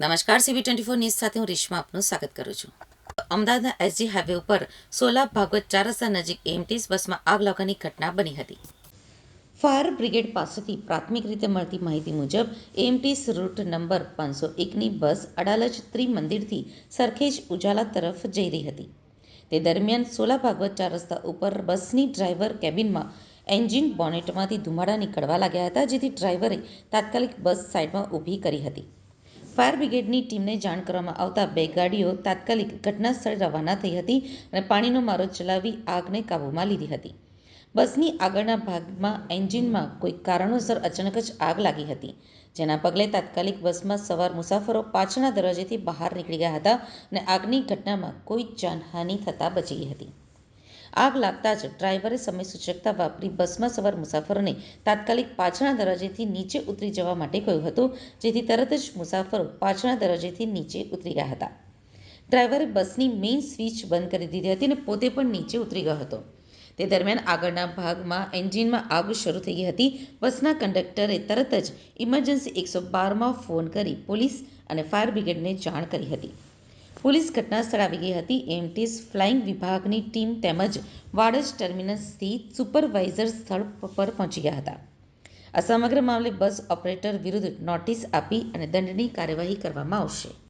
નમસ્કાર CB twenty four news સાથે હું રેશમા આપનું સ્વાગત કરું છું. અમદાવાદના એસજી હાઈવે ઉપર સોલા ભાગવત ચાર રસ્તા નજીક એમટીસ બસમાં આગ લાગવાની ઘટના બની હતી. ફાયર બ્રિગેડ પાસેથી પ્રાથમિક રીતે મળતી માહિતી મુજબ એમટીસ રૂટ નંબર પાંચસો એકની બસ અડાલજ ત્રિમંદિરથી સરખેજ ઉજાલા તરફ જઈ રહી હતી. તે દરમિયાન સોલા ભાગવત ચાર રસ્તા ઉપર બસની ડ્રાઈવર કેબિનમાં એન્જિન બોનેટમાંથી ધુમાડા નીકળવા લાગ્યા હતા, જેથી ડ્રાઈવરે તાત્કાલિક બસ સાઈડમાં ઊભી કરી હતી. ફાયર બ્રિગેડની ટીમને જાણ કરવામાં આવતા બે ગાડીઓ તાત્કાલિક ઘટના સ્થળે રવાના થઈ હતી અને પાણીનો મારો ચલાવી આગને કાબૂમાં લીધી હતી. બસની આગળના ભાગમાં એન્જિનમાં કોઈ કારણોસર અચાનક જ આગ લાગી હતી. જેના પગલે તાત્કાલિક બસમાં સવાર મુસાફરો પાછળના દરવાજેથી બહાર નીકળી ગયા હતા અને આગની ઘટનામાં કોઈ જાનહાનિ થતાં બચી ગઈ હતી. આગ લાગતા જ ડ્રાઈવરે સમય સૂચકતા વાપરી બસમાં સવાર મુસાફરોને તાત્કાલિક પાછળના દરવાજેથી નીચે ઉતરી જવા માટે કહ્યું હતું, જેથી તરત જ મુસાફરો પાછળના દરવાજેથી નીચે ઉતરી ગયા હતા. ડ્રાઈવરે બસની મેઇન સ્વિચ બંધ કરી દીધી હતી અને પોતે પણ નીચે ઉતરી ગયો હતો. તે દરમિયાન આગળના ભાગમાં એન્જિનમાં આગ શરૂ થઈ ગઈ હતી. બસના કંડક્ટરે તરત જ ઇમરજન્સી એકસો બારમાં ફોન કરી પોલીસ અને ફાયર બ્રિગેડને જાણ કરી હતી. પોલીસ ઘટના સ્થળ આવી ગઈ હતી. એમટીએસ ફ્લાઇંગ વિભાગની ટીમ તેમજ વાડજ ટર્મિનસથી સુપરવાઇઝર સ્થળ પર પહોંચી ગયા હતા. આ સમગ્ર મામલે બસ ઓપરેટર વિરુદ્ધ નોટિસ આપી અને દંડની કાર્યવાહી કરવામાં આવશે.